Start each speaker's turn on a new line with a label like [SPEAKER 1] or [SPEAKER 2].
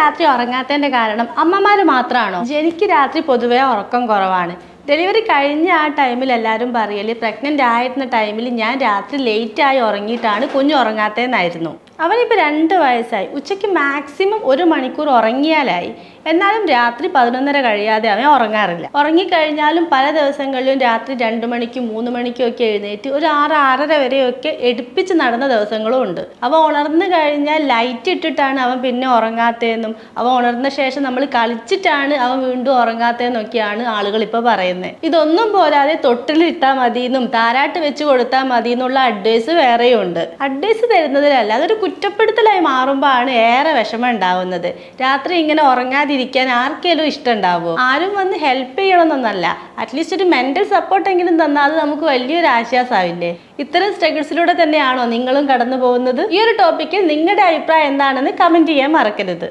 [SPEAKER 1] രാത്രി ഉറങ്ങാത്തതിന്റെ കാരണം അമ്മമാര് മാത്രമാണോ എനിക്ക് രാത്രി പൊതുവേ ഉറക്കം കുറവാണ്. ഡെലിവറി കഴിഞ്ഞ ആ ടൈമിൽ എല്ലാവരും പറയൽ പ്രഗ്നന്റ് ആയിരുന്ന ടൈമിൽ ഞാൻ രാത്രി ലേറ്റ് ആയി ഉറങ്ങിയിട്ടാണ് കുഞ്ഞ് ഉറങ്ങാത്തതെന്നായിരുന്നു. അവനിപ്പോൾ രണ്ട് വയസ്സായി. ഉച്ചയ്ക്ക് മാക്സിമം ഒരു മണിക്കൂർ ഉറങ്ങിയാലായി. എന്നാലും രാത്രി പതിനൊന്നര കഴിയാതെ അവൻ ഉറങ്ങാറില്ല. ഉറങ്ങിക്കഴിഞ്ഞാലും പല ദിവസങ്ങളിലും രാത്രി രണ്ട് മണിക്കും മൂന്ന് മണിക്കും ഒക്കെ എഴുന്നേറ്റ് ഒരു ആറ് ആറര വരെയൊക്കെ എടുപ്പിച്ച് നടന്ന ദിവസങ്ങളും ഉണ്ട്. അവൻ ഉണർന്നു കഴിഞ്ഞാൽ ലൈറ്റ് ഇട്ടിട്ടാണ് അവൻ പിന്നെ ഉറങ്ങാത്തതെന്നും അവൻ ഉണർന്ന ശേഷം നമ്മൾ കളിച്ചിട്ടാണ് അവൻ വീണ്ടും ഉറങ്ങാത്തതെന്നൊക്കെയാണ് ആളുകൾ ഇപ്പോൾ പറയുന്നത്. ഇതൊന്നും പോരാതെ തൊട്ടിലിട്ടാൽ മതി എന്നും താരാട്ട് വെച്ച് കൊടുത്താൽ മതി എന്നുള്ള അഡ്വൈസ് വേറെയും ഉണ്ട് അഡ്വൈസ് തരുന്നതിലല്ല അതൊരു കുറ്റപ്പെടുത്തലായി മാറുമ്പോൾ ആണ് ഏറെ വിഷമം ഉണ്ടാവുന്നത്. രാത്രി ഇങ്ങനെ ഉറങ്ങാതിരിക്കാൻ ആർക്കെങ്കിലും ഇഷ്ടം ഉണ്ടാവുമോ ആരും വന്ന് ഹെൽപ്പ് ചെയ്യണമെന്നൊന്നല്ല. അറ്റ്ലീസ്റ്റ് ഒരു മെന്റൽ സപ്പോർട്ടെങ്കിലും തന്നാൽ അത് നമുക്ക് വലിയൊരു ആശ്വാസമാവില്ലേ? ഇത്തരം സ്ട്രഗിൾസിലൂടെ തന്നെയാണോ നിങ്ങളും കടന്നു പോകുന്നത് ഈ ഒരു ടോപ്പിക്കിൽ നിങ്ങളുടെ അഭിപ്രായം എന്താണെന്ന് കമന്റ് ചെയ്യാൻ മറക്കരുത്.